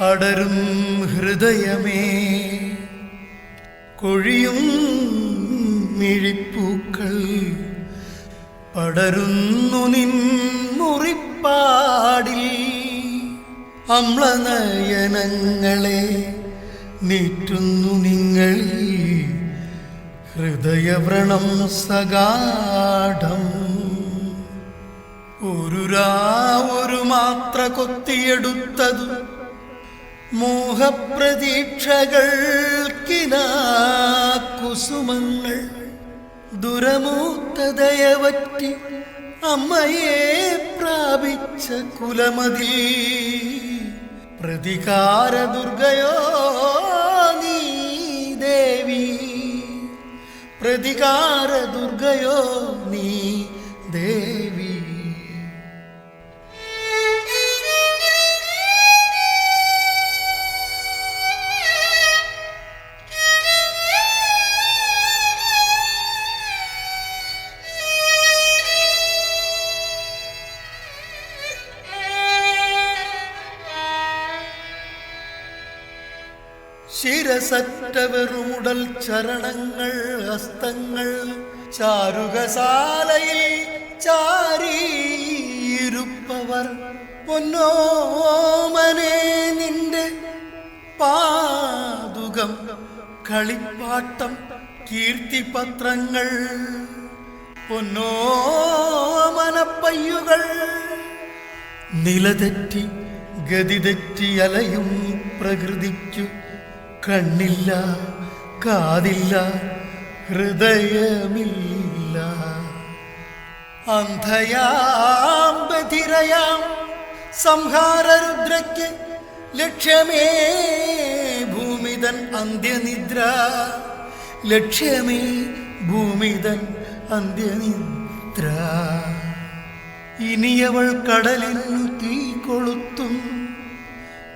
പടരും ഹൃദയമേ കൊഴിയും മിഴിപ്പൂക്കൾ പടരുന്നു നിൻ മുറിപ്പാടിൽ. അമ്ലനയനങ്ങളെ നീറ്റുന്നു നിങ്ങൾ ഹൃദയവ്രണം സഗാഠം ഒരു രാ ഒരു മാത്ര കൊത്തിയെടുത്തതു മോഹപ്രതീക്ഷകൾക്കിന കുസുമങ്ങൾ ദുരമൂത്തതയവറ്റി അമ്മയെ പ്രാപിച്ച കുലമതി പ്രതികാരദുർഗയോ നീ ദേവി. പ്രതികാരദുർഗയോ നീ ദേവി. ശിരസറ്റ വെറുമുടൽ ചരണങ്ങൾ ഹസ്തങ്ങൾ ചാരുകശാലയിൽ ചാരിയിരുപ്പവർ. പൊന്നോമനെ നിന്റെ പാതുകം കളിപ്പാട്ടം കീർത്തിപത്രങ്ങൾ. പൊന്നോമനപ്പയ്യുകൾ നിലതെറ്റി ഗതി തെറ്റി അലയും പ്രകൃതിക്കു കണ്ണില്ല കാതില്ല ഹൃദയമില്ല. അന്ധയാം ബധിരയാം സംഹാരരുദ്രയ്ക്ക് ലക്ഷ്യമേ. ഭൂമിതൻ അന്ത്യനിദ്ര ലക്ഷ്യമേ ഭൂമിതൻ അന്ത്യനിദ്ര. ഇനിയവൾ കടലിൽ തീ കൊളുത്തും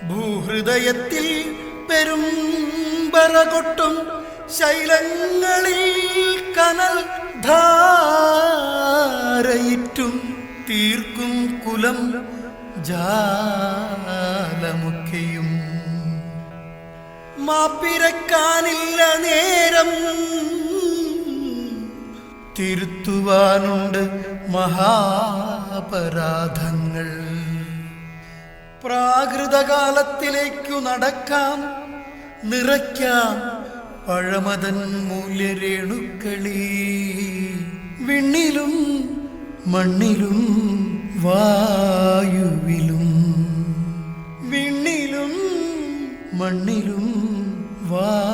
ഭൂഹൃദയത്തിൽ പെരും പറകൊട്ടും ശൈലങ്ങളിൽ കനൽ ധാരയിറ്റും തീർക്കും കുലം ജാലമൊക്കെയും മാപ്പിരക്കാനില്ല നേരം തിരുത്തുവാനുണ്ട് മഹാപരാധങ്ങൾ. പ്രാകൃതകാലത്തിലേക്കു നടക്കാം. നിറയ്ക്കാം പഴമതൻ മൂല്യരേണുക്കളി. വിണ്ണിലും മണ്ണിലും വായുവിലും. വിണ്ണിലും മണ്ണിലും വാ